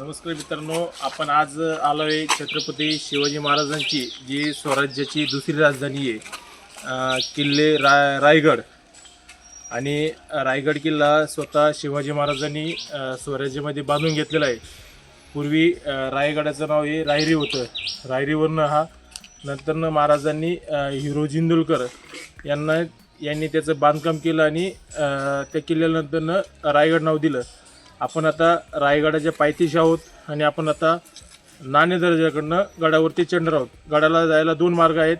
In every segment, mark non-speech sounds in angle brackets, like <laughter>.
नमस्कार मित्रांनो आपण आज आलो आहे छत्रपती शिवाजी महाराजांची जी स्वराज्याची दुसरी राजधानी आहे किल्ले रा रायगड. आणि रायगड किल्ला स्वतः शिवाजी महाराजांनी स्वराज्यामध्ये बांधून घेतलेला आहे. पूर्वी रायगडाचं नाव हे रायरी होतं. रायरीवरनं हा नंतरनं महाराजांनी हिरो जिंदुलकर यांना यांनी त्याचं बांधकाम केलं आणि त्या किल्ल्यानंतरनं रायगड नाव दिलं. आपण आता रायगडाच्या पायथीशी आहोत आणि आपण आता नाणे दर्जाकडनं गडावरती चढणार आहोत. गडाला जायला दोन मार्ग आहेत.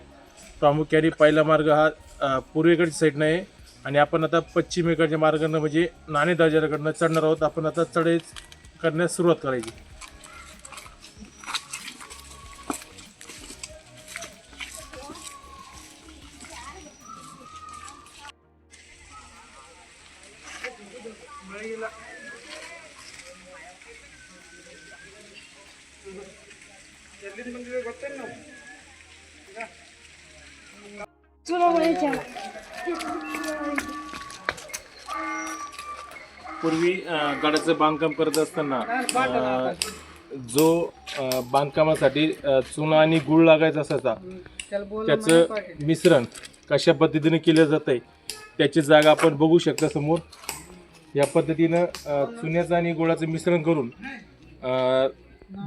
प्रामुख्याने पहिला मार्ग हा पूर्वेकडच्या साईडनं आहे. आणि आपण आता पश्चिमेकडच्या मार्गानं म्हणजे नाणे दर्जाकडनं चढणार आहोत. आपण आता चढाई करण्यास सुरुवात करायची. गडाचं बांधकाम करत असताना जो बांधकामासाठी चुना आणि गुळ लागायचा असायचा त्याचं मिश्रण कशा पद्धतीने केलं जात आहे त्याची जागा आपण बघू शकता समोर. या पद्धतीनं चुन्याचं आणि गुळाचं मिश्रण करून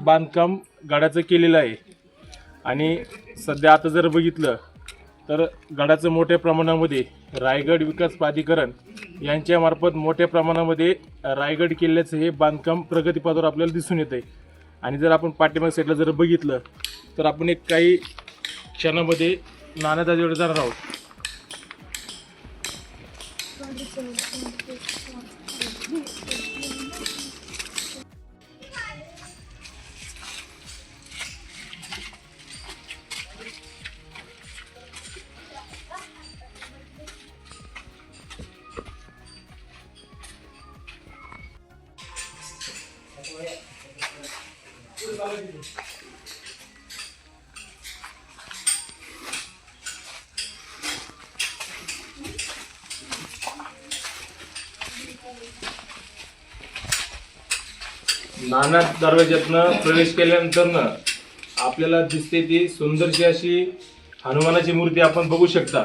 बांधकाम गडाचं केलेलं आहे. आणि सध्या आता जर बघितलं तर गडाचं मोठ्या प्रमाणामध्ये रायगड विकास प्राधिकरण यांच्यामार्फत मोठ्या प्रमाणामध्ये रायगड किल्ल्याचं हे बांधकाम प्रगतीपथावर आपल्याला दिसून येतं आहे आणि जर आपण पाठीमाग साईडला जर बघितलं तर आपण एक काही क्षणामध्ये नाण्यादाजीकडे जाणार आहोत. नाना दरवाज्यातनं प्रवेश केल्यानंतरनं आपल्याला दिसते ती सुंदरशी अशी हनुमानाची मूर्ती आपण बघू शकता.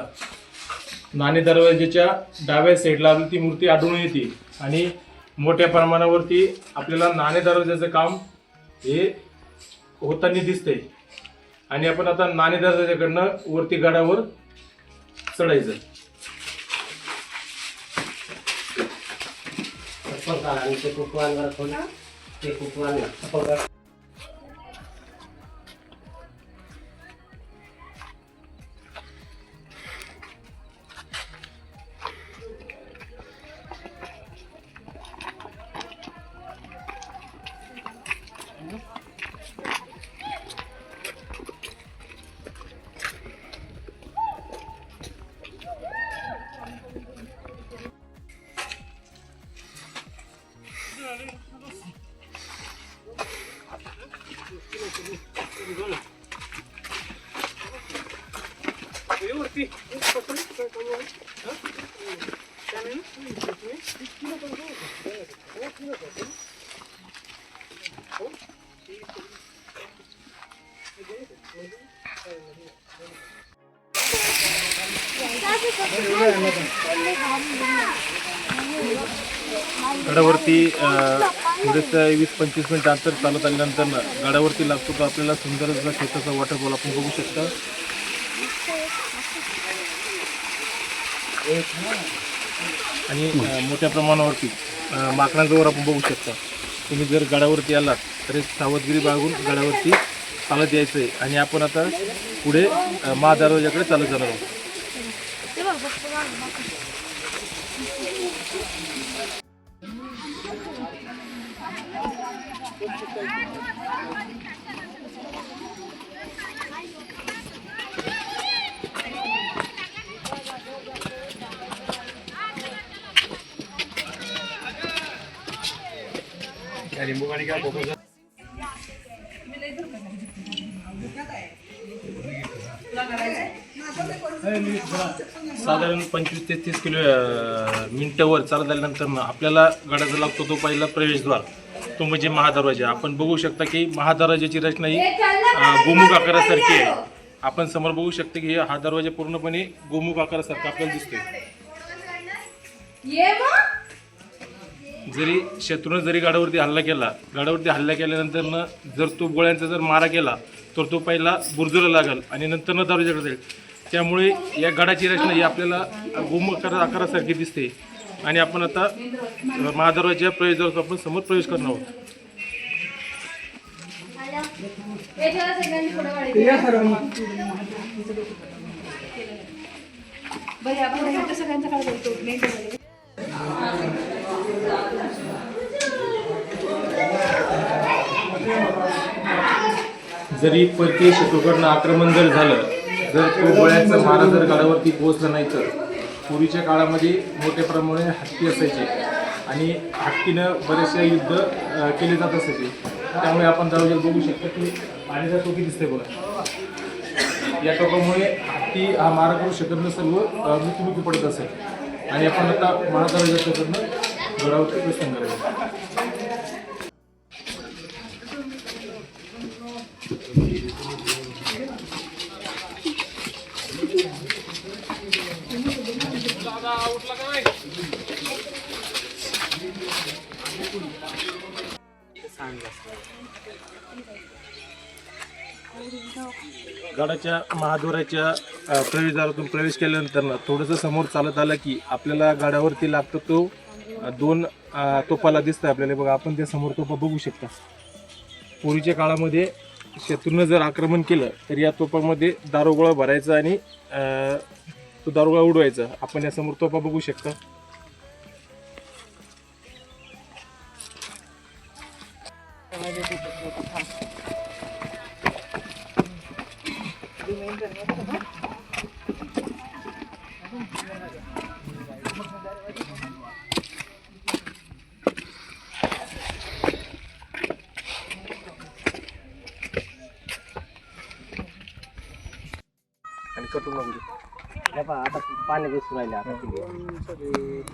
नाणे दरवाजाच्या डाव्या साईडला ती मूर्ती आढळून येते आणि मोठ्या प्रमाणावरती आपल्याला नाणे दरवाजाचं काम हे होताना दिसते आणि आपण आता नाणे दरवाजाकडनं वरती गडावर चढायचं. आणि ते कुकवानवर थोडी ते कुकवान गडावरती थोडंसं वीस पंचवीस मिनिट अंतर चालत आल्यानंतर ना गडावरती लागतो तर आपल्याला सुंदर असा शेताचा वॉटरफॉल आपण बघू शकता. आणि मोठ्या प्रमाणावरती माकडांजवळ आपण बघू शकता. तुम्ही जर गडावरती आलात तर एक सावधगिरी बाळगून गडावरती चालत यायचं आहे आणि आपण आता पुढे अ, महादरवाजाकडे चालत जाणार आहोत. साधारण पंचवीस ते तीस किलो मिनटं वर चालत आल्यानंतर आपल्याला गडाचा लागतो तो पहिला प्रवेशद्वार. तो म्हणजे महादरवाजा. आपण बघू शकता की महादरवाजाची रचना ही गोमुख आकारासारखी आहे. आपण समोर बघू शकतो की हा दरवाजा पूर्णपणे गोमुख आकारासारखा आपल्याला दिसतोय. जरी शत्रूनं जरी गाडावरती हल्ला केला गाडावरती हल्ला केल्यानंतर जर तो गोळ्यांचा जर मारा केला तर तो पहिला बुरजूला लागल आणि नंतर न दरवाजाकडे जाईल. त्यामुळे या गडाची रचना ही आपल्याला गोमुख आकारासारखी दिसते. आणि आपण आता महादरवाजा प्रवेशद्वारातून आपण समोर प्रवेश करणार आहोत. जरी परकीय शत्रूकडनं आक्रमण जर झालं जर तो गोळ्याचा मारा जर गडावरती पोहोचला नाही तर? पूर्वीच्या काळामध्ये मोठ्या प्रमाणे हत्ती असायचे. आणि हत्तीनं बरेचसे युद्ध केले जात असायचे. त्यामुळे आपण दरवाजात बघू शकतो की पाण्याचा टोकी दिसते बघा. या टोकामुळे हत्ती हा मारा करू शकत नसेल सर्व मृत्यूमुखी पडत असेल आणि आपण आता महादरवाजाकडनं गडावरती प्रश्न करायचं गडाच्या महाद्वाराच्या प्रवेशद्वारातून प्रवेश केल्यानंतर ना थोडंसं समोर चालत आलं की आपल्याला गाड्यावरती लागतो तो दोन तोपाला दिसतं आपल्याला. बघा आपण त्या समोर तोपा बघू शकता. पूर्वीच्या काळामध्ये शत्रूनं जर आक्रमण केलं तर या तोपामध्ये दारोगोळा भरायचा आणि तो दारोगोळा उडवायचा. आपण या समोर तोपा बघू शकता आणि कटू नको देऊ. हे पहा, आता पाणी दिसून राहिले आता.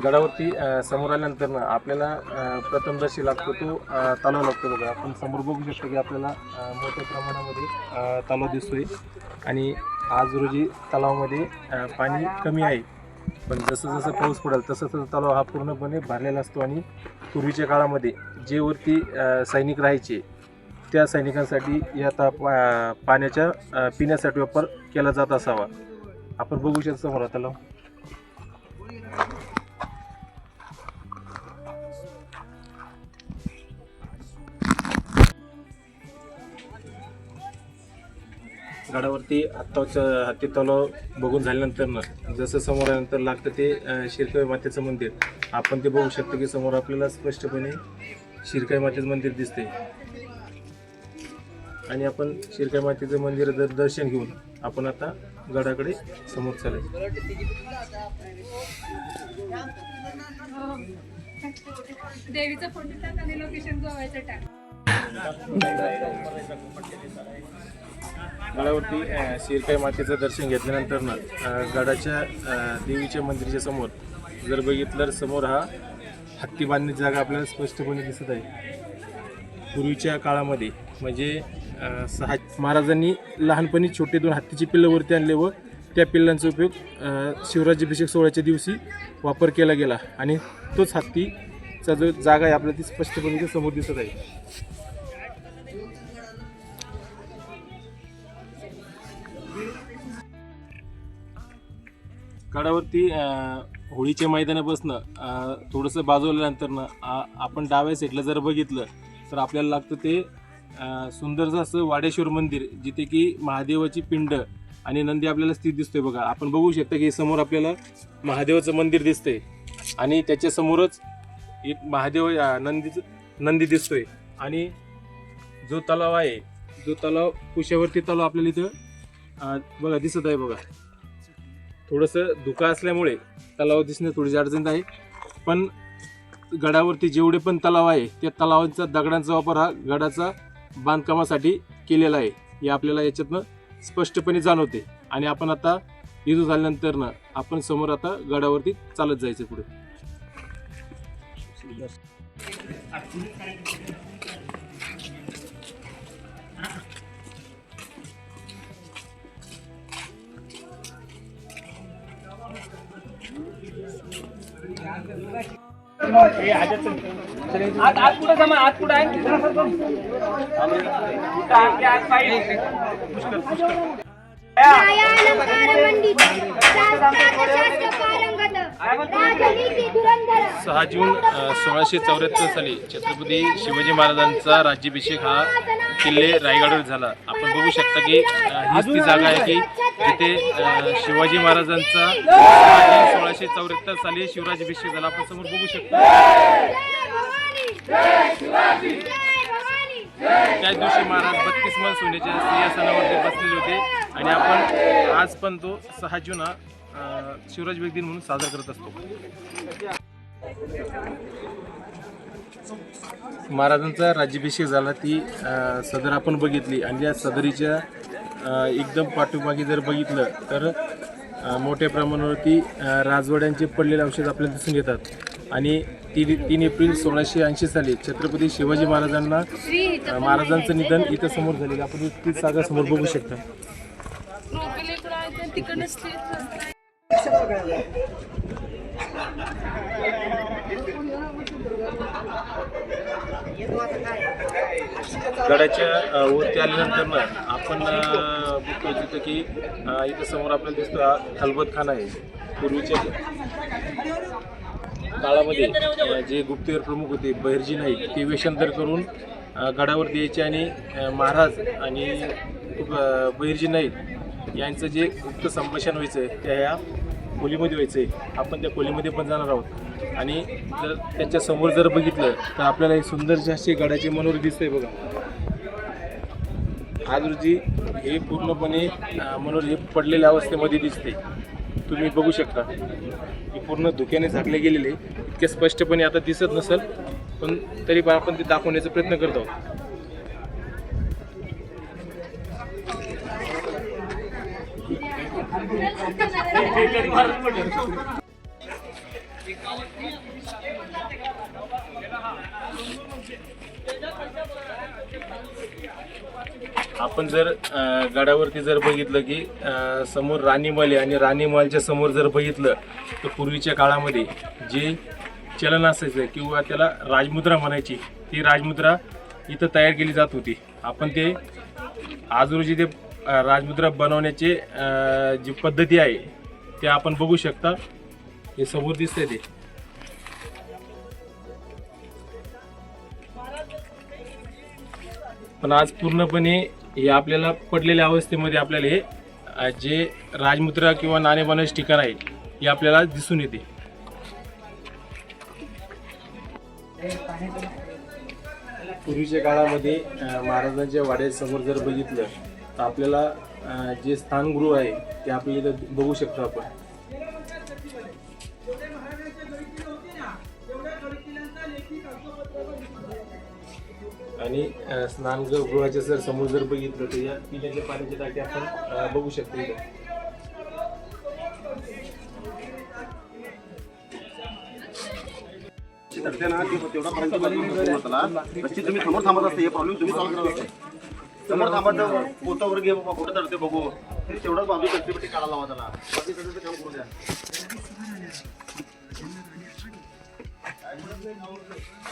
गडावरती अ, समोर आल्यानंतर ना आपल्याला अ, जशी लागतो तो अ, तलाव लागतो बघा. आपण समोर बघू शकतो की आपल्याला अ, मोठ्या प्रमाणामध्ये अ, तलाव दिसतोय. आणि आज रोजी तलावामध्ये पाणी कमी आहे. पण जसं जसं पाऊस पडेल तसं तसं तलाव हा पूर्णपणे भरलेला असतो आणि पूर्वीच्या काळामध्ये जे वरती सैनिक राहायचे त्या सैनिकांसाठी या ता पा- पाण्याच्या पिण्यासाठी वापर केला जात असावा. आपण बघू शकतो समोर तलाव. गडावरती हत्तावचं हत्ती तलाव बघून झाल्यानंतर ना जसं समोर आल्यानंतर लागतं ते शिरकाई मातेचं मंदिर. आपण ते बघू शकतो की समोर आपल्याला स्पष्टपणे शिरकाई मातेचं मंदिर दिसते आणि आपण शिरकाई मातेचं मंदिर दर दर्शन घेऊन आपण आता गडाकडे समोर चालायचं देवीचा फोटो टाक आणि लोकेशन गोव्याचं टाक. <laughs> गडावरती शिरकाई मातेचं दर्शन घेतल्यानंतर ना गडाच्या देवीच्या मंदिराच्या समोर जर बघितलं समोर हा हत्ती बांधण्याची जागा आपल्याला स्पष्टपणे दिसत आहे. पूर्वीच्या काळामध्ये म्हणजे सहा महाराजांनी लहानपणी छोटे दोन हत्तीची पिल्लं वरती आणले व त्या पिल्लांचा उपयोग शिवराज्याभिषेक सोहळ्याच्या दिवशी वापर केला गेला. आणि तोच हत्तीचा जो जागा आहे आपल्याला ती स्पष्टपणे समोर दिसत आहे. गडावरती होळीच्या मैदानापासून थोडंसं बाजवल्यानंतरनं आपण डाव्या साईडला जर बघितलं तर आपल्याला लागतं ते सुंदरचं असं वाडेश्वर मंदिर जिथे की महादेवाची पिंड आणि नंदी आपल्याला स्थित दिसतोय बघा. आपण बघू शकता की समोर आपल्याला महादेवाचं मंदिर दिसतंय आणि त्याच्यासमोरच एक महादेव नंदीचं नंदी दिसतोय आणि जो तलाव आहे जो तलाव कुशावरती तलाव आपल्याला इथं बघा दिसत आहे बघा. थोडंसं धुका असल्यामुळे तलाव दिसणं थोडीशी अडचण आहे. पण गडावरती जेवढे पण तलाव आहे त्या तलावांचा दगडांचा वापर हा गडाचा बांधकामासाठी केलेला आहे. हे आपल्याला याच्यातनं स्पष्टपणे जाणवते. आणि आपण आता इजू झाल्यानंतरनं आपण समोर आता गडावरती चालत जायचं पुढे. न्यायालंकारमंडित शास्त्रार्थशास्त्र पारंगत राजनीती धुरंधर सहा जून सोळाशे चौऱ्याहत्तर साली छत्रपती शिवाजी महाराजांचा राज्याभिषेक हा किल्ले रायगडवर झाला. आपण बघू शकता की हीच ती जागा आहे की जिथे शिवाजी महाराजांचा जून सोळाशे चौऱ्याहत्तर साली शिवराज्याभिषेक झाला. आपण समोर बघू शकतो. त्याच दिवशी महाराज बत्तीस मन सोन्याच्या सिंहासनावरती बसलेले होते. आणि आपण आज पण तो सहा जून हा शिवराज शिवराज दिन म्हणून साजरा करत असतो. महाराजांचा राज्याभिषेक झाला ती सदर आपण बघितली आणि या सदरीच्या एकदम पाठीमागे जर बघितलं तर मोठ्या प्रमाणावरती राजवाड्यांचे पडलेले अवशेष आपल्याला दिसून येतात. आणि तीन तीन एप्रिल सोळाशे ऐंशी साली छत्रपती शिवाजी महाराजांना महाराजांचं निधन इथं समोर झालेलं. आपण ती जागा समोर बघू शकता. गडाच्या वरती आल्यानंतर ना आपण बघतो तिथं की इथं समोर आपल्याला दिसतो हा खलबत खाना आहे. पूर्वीच्या काळामध्ये जे गुप्तहेर प्रमुख होते बहिर्जी नाईक ते वेषांतर करून गडावर द्यायचे आणि महाराज आणि बहिर्जी नाईक यांचं जे गुप्त संभाषण व्हायचं त्या ह्या खोलीमध्ये व्हायचं आहे आपण त्या खोलीमध्ये पण जाणार आहोत. आणि जर त्याच्यासमोर जर बघितलं तर आपल्याला हे सुंदरसे असे गडाचे मनोर दिसतंय बघा. आज रोजी हे पूर्णपणे मनोर हे पडलेल्या अवस्थेमध्ये दिसते तुम्ही बघू शकता. हे पूर्ण धुक्याने झाकले गेलेले. इतके स्पष्टपणे आता दिसत नसेल पण तरी पण आपण ते दाखवण्याचा प्रयत्न करत आहोत. आपण जर गडावरती जर बघितलं की समोर राणीमल आहे आणि राणीमलच्या समोर जर बघितलं तर पूर्वीच्या काळामध्ये जे चलन असायचं किंवा त्याला राजमुद्रा म्हणायची ती राजमुद्रा इथं तयार केली जात होती. आपण ते आज रोजी ते राजमुद्रा बनवण्याचे जी पद्धती आहे ते आपण बघू शकता. हे समोर दिसते ते. पण आज पूर्णपणे हे आपल्याला पडलेल्या अवस्थेमध्ये आपल्याला हे जे राजमुद्रा किंवा नाणे ठिकाण आहे हे आपल्याला दिसून येते. पूर्वीच्या काळामध्ये महाराजांच्या वाड्यासमोर जर बघितलं तर आपल्याला जे स्थानगृह आहे ते आपल्याला इथं बघू शकतो आपण. आणि अ, स्नानगृहाच्या जर समोर जर बघितलं तर या पिण्याच्या पाण्याची टाकी आपण बघू शकतो इथं. तेवढा पर्यंत तुम्ही समोर थांबत असते हे प्रॉब्लेम तुम्ही सॉल्व्ह करत असते समोर थांबत पोतं वगैरे घे बाबा कुठं तडते बघू. ते तेवढाच बाजू कट्टी काढायला लावा त्याला. बाकी सगळं काम करू द्या.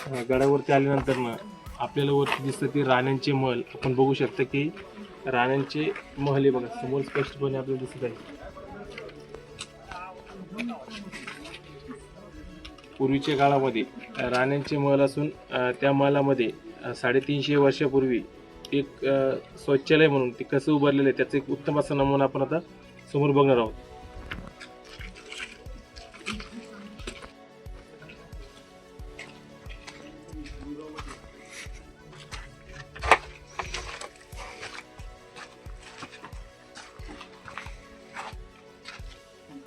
अ, गडावरती आल्यानंतर ना आपल्याला वरती दिसतं की राण्यांचे महल. आपण बघू शकतो की राण्यांचे महल हे बघा. समोर स्पष्टपणे आपल्याला दिसत आहे. पूर्वीच्या काळामध्ये राण्यांचे महल असून अ, त्या महलामध्ये अ, साडेतीनशे वर्षापूर्वी एक शौचालय म्हणून ते कसं उभारलेलं आहे त्याचं एक उत्तम असा नमुना आपण आता समोर बघणार आहोत.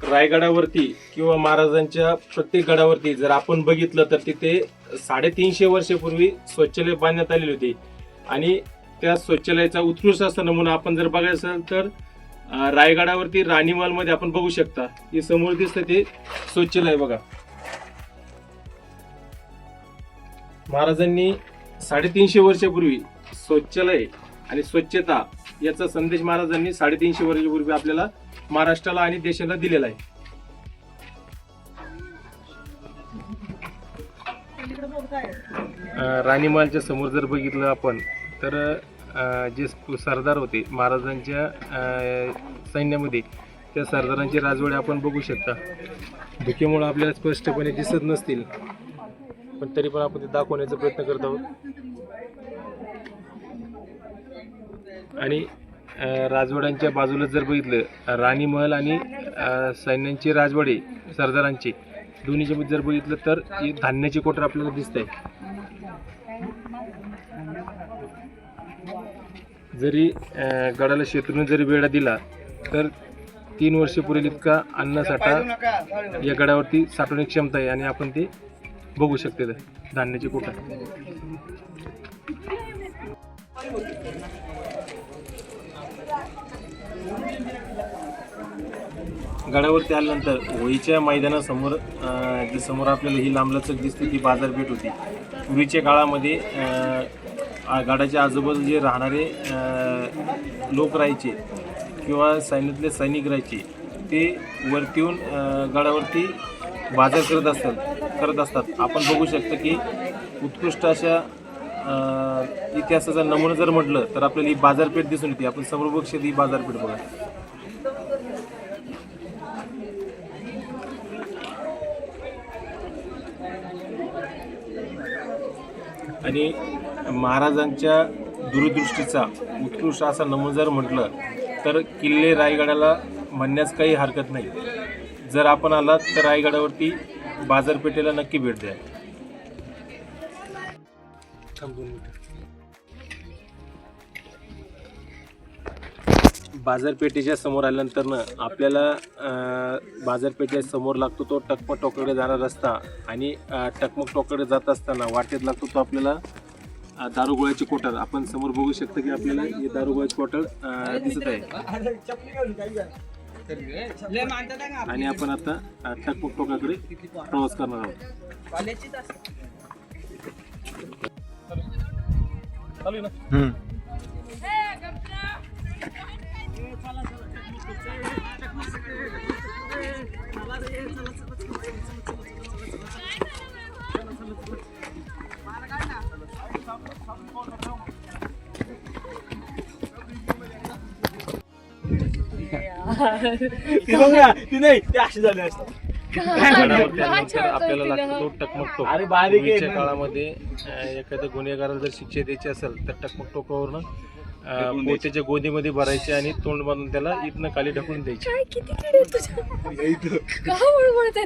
रायगडावरती किंवा महाराजांच्या प्रत्येक गडावरती जर आपण बघितलं तर तिथे साडेतीनशे वर्षापूर्वी शौचालय बांधण्यात आलेली होती. आणि त्या शौचालयाचा उत्कृष्ट असा नमुना आपण जर बघायचं असेल तर रायगडावरती राणीमहलमध्ये आपण बघू शकता. हे समोर दिसतं ते शौचालय बघा. महाराजांनी साडेतीनशे वर्षापूर्वी शौचालय आणि स्वच्छता याचा संदेश महाराजांनी साडेतीनशे वर्षापूर्वी आपल्याला महाराष्ट्राला आणि देशाला दिलेला आहे. राणीमालच्या राणीमहालच्या समोर जर बघितलं आपण तर जे सरदार होते महाराजांच्या सैन्यामध्ये त्या सरदारांचे राजवाडे आपण बघू शकता. धुकेमुळं आपल्याला स्पष्टपणे दिसत नसतील. पण तरी पण आपण ते दाखवण्याचा प्रयत्न करत आहोत. आणि राजवाड्यांच्या बाजूला जर बघितलं राणी महल आणि सैन्यांचे राजवाडे सरदारांचे दोन्हीच्या जर बघितलं तर धान्याची कोटर आपल्याला दिसत आहे जरी गडाला शेतून जरी वेढा दिला तर तीन वर्ष पुरेल इतका अन्नसाठा या गडावरती साठवण्याची क्षमता आहे आणि आपण ते बघू शकते धान्याचे कोटा गडावरती आल्यानंतर होळीच्या मैदानासमोर जी समोर आपल्याला ही लांबलचक दिसते ती बाजारपेठ होती. पूर्वीच्या काळामध्ये गडाच्या आजूबाजू जे राहणारे लोक राहायचे किंवा सैन्यातले सैनिक राहायचे ते वरती येऊन गडावरती बाजार करत असतात करत असतात. आपण बघू शकतो की उत्कृष्ट अशा इतिहासाचा नमुना जर म्हटलं तर आपल्याला ही बाजारपेठ दिसून येते. आपण समोर बघू ही बाजारपेठ बघा. आणि महाराजांच्या दूरदृष्टीचा उत्कृष्ट असा नमुना जर म्हटलं तर किल्ले रायगडाला म्हणण्यास काही हरकत नाही. जर आपण आलात तर रायगडावरती बाजारपेठेला नक्की भेट द्या. बाजारपेठेच्या समोर आल्यानंतर आपल्याला बाजारपेठेच्या समोर लागतो तो टकमक टोकडे जाणारा रस्ता आणि टकमक टोकडे जात असताना वाटेत लागतो तो आपल्याला दारुगोळ्याची कोटर आपण समोर बघू शकतो की आपल्याला हे दारुगोळ्याची कोटर दिसत आहे. आणि आपण आता अं, टकमक टोकाकडे प्रवास करणार आहोत. चला आहे ना गडावरती आल्यानंतर आपल्याला लागतो तो टकमक टोक पूर्वीच्या काळामध्ये अं, एखाद्या गुन्हेगाराला जर शिक्षा द्यायची असेल तर टकमक टोकावरनं अं, पोत्याच्या गोदीमध्ये भरायचे आणि तोंड बांधून त्याला इथनं खाली ढकलून द्यायचे. काय किती किडे तुझ्या? का बळबळत आहे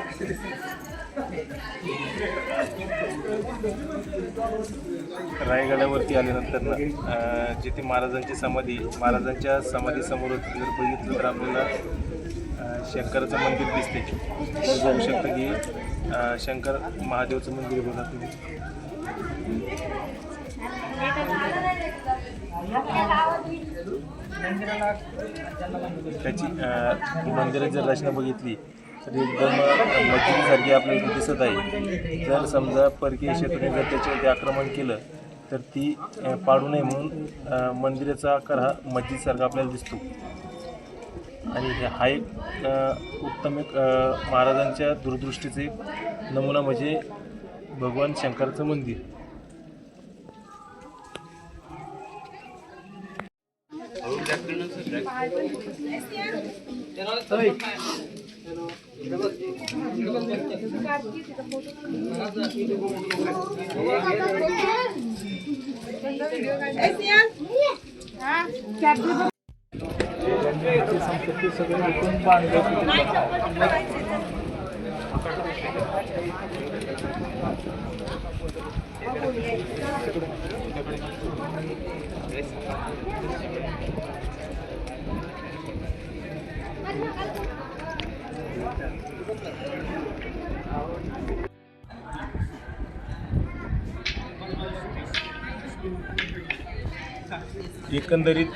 रायगडावरती आल्यानंतर जिथे महाराजांची समाधी महाराजांच्या समाधीसमोर जर बघितलं तर आपल्याला शंकराचं मंदिर दिसते बघू शकता की शंकर महादेवचं मंदिर बघा तुम्ही. त्याची मंदिराची जर रचना बघितली. तर एकदम मस्जिदीसारखी आपल्याला इथे दिसत आहे. जर समजा परकीय क्षेत्राने जर त्याच्यावरती आक्रमण केलं तर ती पाडू नये म्हणून मंदिराचा आकार हा मस्जिदसारखा आपल्याला दिसतो. आणि हे एक उत्तम एक महाराजांच्या दूरदृष्टीचे नमुना म्हणजे भगवान शंकराचं मंदिर. संपत्ती सगळं विकून बांधलं एकंदरीत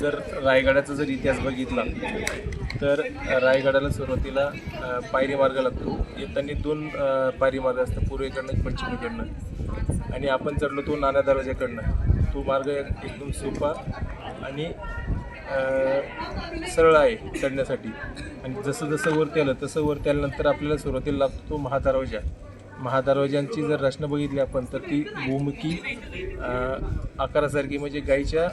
जर रायगडाचा जर इतिहास बघितला तर रायगडाला सुरुवातीला पायरी मार्ग लागतो. येताना दोन पायरी मार्ग असतात पूर्वेकडनं पश्चिमेकडनं. आणि आपण चढलो तो नाना दरवाजाकडनं तो मार्ग एकदम सोपा आणि सरळ आहे चढण्यासाठी. आणि जसं जसं वरती आलं तसं वरती आल्यानंतर आपल्याला सुरुवातीला लागतो तो महादरवाजा. महादरवाजांची जर रचना बघितली आपण तर ती भूमुखी आकारासारखी म्हणजे गाईच्या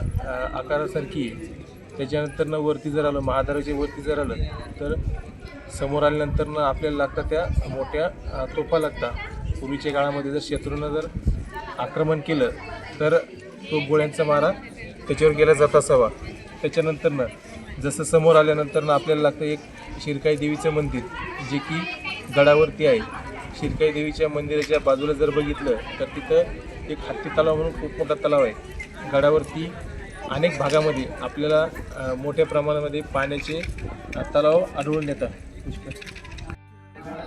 आकारासारखी आहे. त्याच्यानंतरनं वरती जर आलं महादरवाजे वरती जर आलं तर समोर आल्यानंतरनं आपल्याला लागतात त्या मोठ्या तोफा लागतात पूर्वीच्या काळामध्ये जर शत्रूनं जर आक्रमण केलं तर तो गोळ्यांचा मारा त्याच्यावर गेला जात असावा. त्याच्यानंतरनं जसं समोर आल्यानंतरनं आपल्याला लागतं एक शिरकाई देवीचं मंदिर जे की गडावरती आहे. शिरकाई देवीच्या मंदिराच्या बाजूला जर बघितलं तर तिथं एक हत्ती तलाव म्हणून खूप मोठा तलाव आहे. गडावरती अनेक भागामध्ये आपल्याला मोठ्या प्रमाणामध्ये पाण्याचे तलाव आढळून येतात.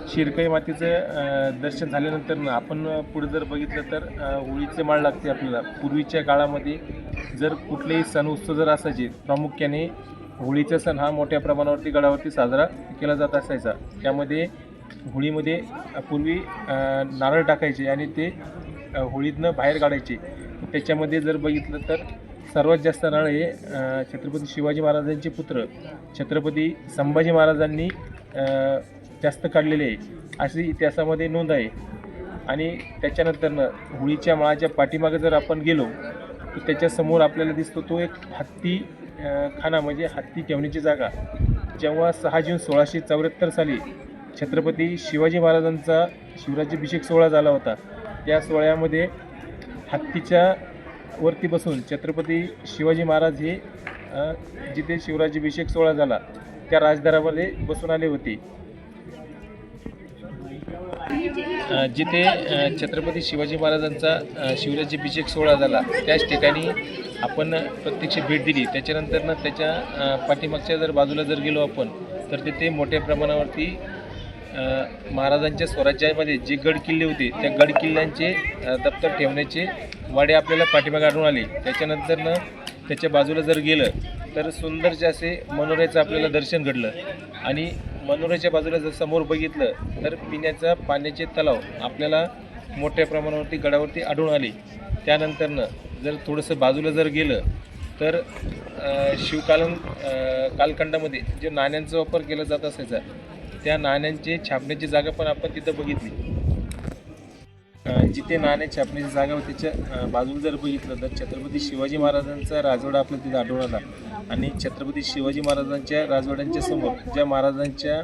शिरकाई मातीचं दर्शन झाल्यानंतर ना आपण पुढे जर बघितलं तर होळीचे माळ लागते आपल्याला. पूर्वीच्या काळामध्ये जर कुठलेही सण उत्सव जर असायचे प्रामुख्याने होळीचा सण हा मोठ्या प्रमाणावरती गडावरती साजरा केला जात असायचा. त्यामध्ये होळीमध्ये पूर्वी नारळ टाकायचे आणि ते होळीतनं बाहेर काढायचे. त्याच्यामध्ये जर बघितलं तर सर्वात जास्त नारळ हे छत्रपती शिवाजी महाराजांचे पुत्र छत्रपती संभाजी महाराजांनी जास्त काढलेले आहे. अशी इतिहासामध्ये नोंद आहे. आणि त्याच्यानंतरनं होळीच्या माळाच्या पाठीमागे जर आपण गेलो तर त्याच्यासमोर आपल्याला दिसतो तो एक हत्ती खाना म्हणजे हत्ती ठेवण्याची जागा. जेव्हा सहा जून सोळाशे चौऱ्याहत्तर साली छत्रपती शिवाजी महाराजांचा शिवराज्याभिषेक सोहळा झाला होता. त्या सोहळ्यामध्ये हत्तीच्या वरती बसून छत्रपती शिवाजी महाराज हे जिथे शिवराज्याभिषेक सोहळा झाला त्या राजदारामध्ये बसून आले होते. जिथे छत्रपती शिवाजी महाराजांचा शिवराज्याभिषेक सोहळा झाला त्याच ठिकाणी आपण प्रत्यक्ष भेट दिली. त्याच्यानंतरनं त्याच्या पाठीमागच्या जर बाजूला जर गेलो आपण तर तिथे मोठ्या प्रमाणावरती महाराजांच्या स्वराज्यामध्ये जे गड किल्ले होते त्या गड किल्ल्यांचे दप्तर ठेवण्याचे वाडे आपल्याला पाठीमागे आढळून आले. त्याच्यानंतरनं त्याच्या बाजूला जर गेलं तर सुंदरचे असे मनोऱ्याचं आपल्याला दर्शन घडलं. आणि मनोऱ्याच्या बाजूला जर समोर बघितलं तर पिण्याचा पाण्याचे तलाव आपल्याला मोठ्या प्रमाणावरती गडावरती आढळून आले. त्यानंतरनं जर थोडंसं बाजूला जर गेलं तर शिवकालन कालखंडामध्ये जे नाण्यांचा वापर केला जात असायचा त्या नाण्यांची छापण्याची जागा पण आपण तिथं बघितली. जिथे नाणे छापण्याची जागा होती त्याच्या बाजूला जर बघितलं तर छत्रपती शिवाजी महाराजांचा राजवाडा आपल्या तिथे आढळून आला आणि छत्रपती शिवाजी महाराजांच्या राजवाड्यांच्या समोर ज्या महाराजांच्या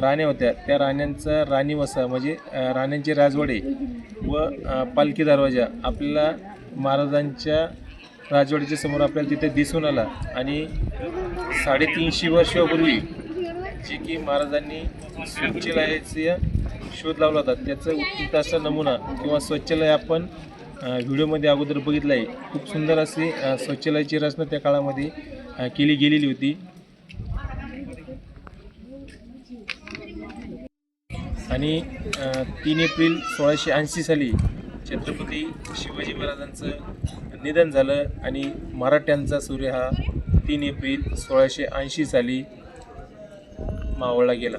राण्या होत्या त्या राण्यांचा राणी वसा म्हणजे राण्यांचे राजवाडे व पालखी दरवाजा आपल्याला महाराजांच्या राजवाड्याच्या समोर आपल्याला तिथे दिसून आला. आणि साडेतीनशे वर्षापूर्वी जे की महाराजांनी स्वच्छलयाचे शोध लावला होता. त्याचा उत्कृष्ट असा नमुना किंवा स्वच्छलय आपण व्हिडिओमध्ये अगोदर बघितलं आहे. खूप सुंदर अशी स्वच्छलयाची रचना त्या काळामध्ये केली गेलेली होती. आणि तीन एप्रिल सोळाशे ऐंशी साली छत्रपती शिवाजी महाराजांचं निधन झालं आणि मराठ्यांचा सूर्य हा तीन एप्रिल सोळाशे ऐंशी साली मावळला गेला.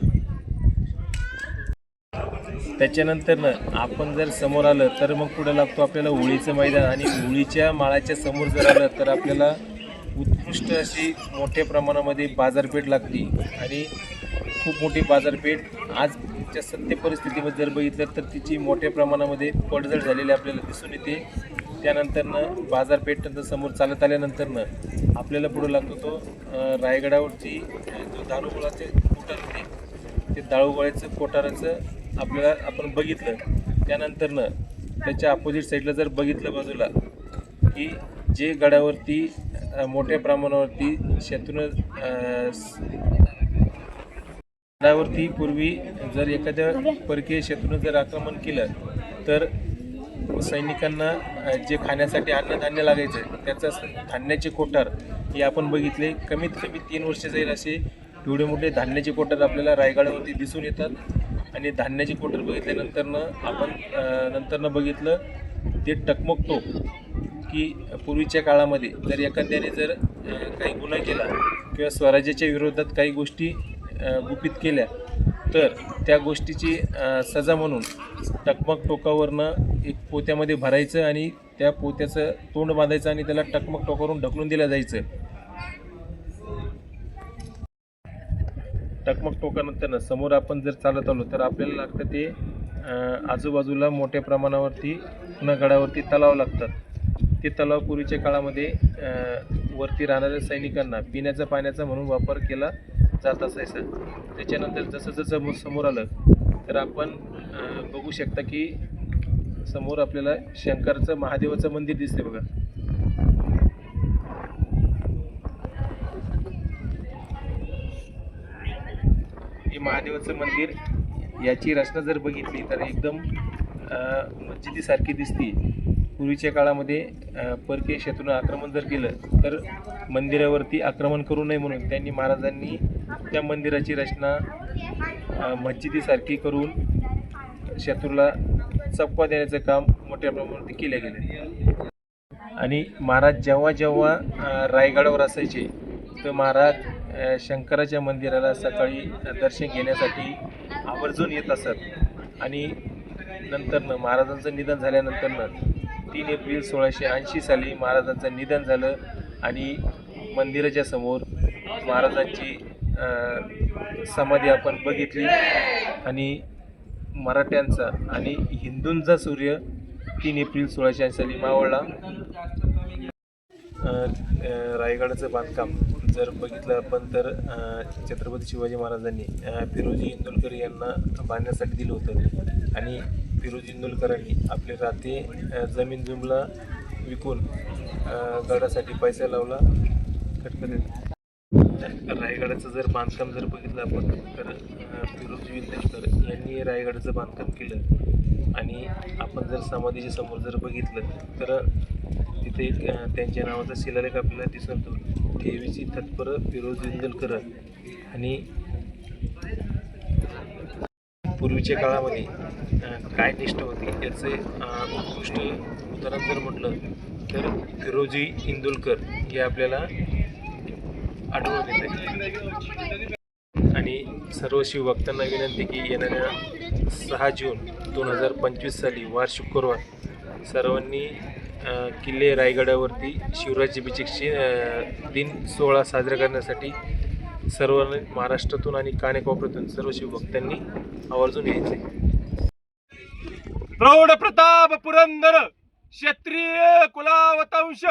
त्याच्यानंतरनं आपण जर समोर आलं तर मग पुढे लागतो आपल्याला होळीचं मैदान. आणि होळीच्या माळाच्या समोर जर आलं तर आपल्याला उत्कृष्ट अशी मोठ्या प्रमाणामध्ये बाजारपेठ लागली आणि खूप मोठी बाजारपेठ. आजच्या सत्य परिस्थितीमध्ये जर बघितलं तर तिची मोठ्या प्रमाणामध्ये पडझड झालेली आपल्याला दिसून येते. त्यानंतरनं बाजारपेठ समोर चालत आल्यानंतरनं आपल्याला पुढं लागतो तो रायगडावरची जो दारुगोळाचे कोटार होते ते दाळूगोळ्याचं कोटाराचं आपल्याला आपण बघितलं. त्यानंतरनं त्याच्या अपोजिट साईडला जर बघितलं बाजूला की जे गडावरती मोठ्या प्रमाणावरती शेतून गडावरती पूर्वी जर एखाद्या परकीय शेतून जर आक्रमण केलं तर सैनिकांना जे खाण्यासाठी अन्नधान्य लागायचं त्याचं स- धान्याचे कोठार हे आपण बघितले. कमीत कमी तीन वर्ष जाईल असे एवढे मोठे धान्याचे कोठार आपल्याला रायगडावरती दिसून येतात. आणि धान्याचे कोठार बघितल्यानंतरनं आपण नंतरनं बघितलं ते टकमकतो की पूर्वीच्या काळामध्ये जर एखाद्याने जर काही गुन्हा केला किंवा स्वराज्याच्या विरोधात काही गोष्टी गुपित केल्या तर त्या गोष्टीची सजा म्हणून टकमक टोकावरनं एक पोत्यामध्ये भरायचं आणि त्या पोत्याचं तोंड बांधायचं आणि त्याला टकमक टोकावरून ढकलून दिलं जायचं. टकमक टोकानंतर समोर आपण जर चालत आलो तर आपल्याला लागतं ते आजूबाजूला मोठ्या प्रमाणावरती पुन्हा गडावरती तलाव लागतात. ते तलाव पूर्वीच्या काळामध्ये वरती राहणाऱ्या सैनिकांना पिण्याचा पाण्याचा म्हणून वापर केला. जात असायचा. त्याच्यानंतर जसं जसं समोर आलं तर आपण बघू शकता की समोर आपल्याला शंकरचं महादेवाचं मंदिर दिसते बघा. हे महादेवाचं मंदिर याची रचना जर बघितली तर एकदम मस्जिदीसारखी दिसते. पूर्वीच्या काळामध्ये परकीय शत्रूनं आक्रमण जर केलं तर मंदिरावरती आक्रमण करू नये म्हणून त्यांनी महाराजांनी त्या मंदिराची रचना मस्जिदीसारखी करून शत्रूला चप्पा देण्याचं काम मोठ्या प्रमाणात केले गेले. आणि महाराज जेव्हा जेव्हा रायगडावर असायचे तर महाराज शंकराच्या मंदिराला सकाळी दर्शन घेण्यासाठी आवर्जून येत असत. आणि नंतरनं महाराजांचं निधन झाल्यानंतरनं तीन एप्रिल सोळाशे ऐंशी साली महाराजांचं निधन झालं आणि मंदिराच्या समोर महाराजांची समाधी आपण बघितली. आणि मराठ्यांचा आणि हिंदूंचा सूर्य तीन एप्रिल सोळाशे ऐंशी साली मावळला. रायगडाचं बांधकाम जर बघितलं आपण तर छत्रपती शिवाजी महाराजांनी फिरोजी इंदुलकर यांना बांधण्यासाठी दिलं होतं. आणि फिरोजी इंदुलकरांनी आपले राते जमीन जुमला विकून गडासाठी पैसा लावला. रायगडाचं जर बांधकाम जर बघितलं आपण तर फिरोजी इंदोलकर यांनी रायगडाचं बांधकाम केलं. आणि आपण जर समाधीच्या समोर जर बघितलं तर तिथे एक त्यांच्या नावाचा शिलालेख आपल्याला दिसतो ठेवीची तत्पर फिरोज विंदलकर आणि पूर्वीच्या काळामध्ये काय निष्ठ होती याचे उत्कृष्ट उदाहरण जर म्हटलं तर फिरोजी इंदुलकर हे आपल्याला आढळून येते. आणि सर्व शिवभक्तांना विनंती की येणाऱ्या सहा जून दोन हजार पंचवीस साली वार शुक्रवार सर्वांनी किल्ले रायगडावरती शिवराज्याभिषेकचे अ, दिन सोहळा साजरा करण्यासाठी सर्वांनी महाराष्ट्रातून आणि कानेकोपऱ्यातून सर्व शिवभक्तांनी आवर्जून यायचे. प्रौढ प्रताप पुरंदर क्षत्रिय कुलावतंश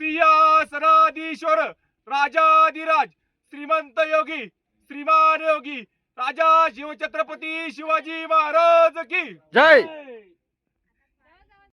सिंहासनाधीश्वर राजाधिराज श्रीमंत योगी श्रीमान योगी राजा शिवछत्रपती शिवाजी महाराज की. जय!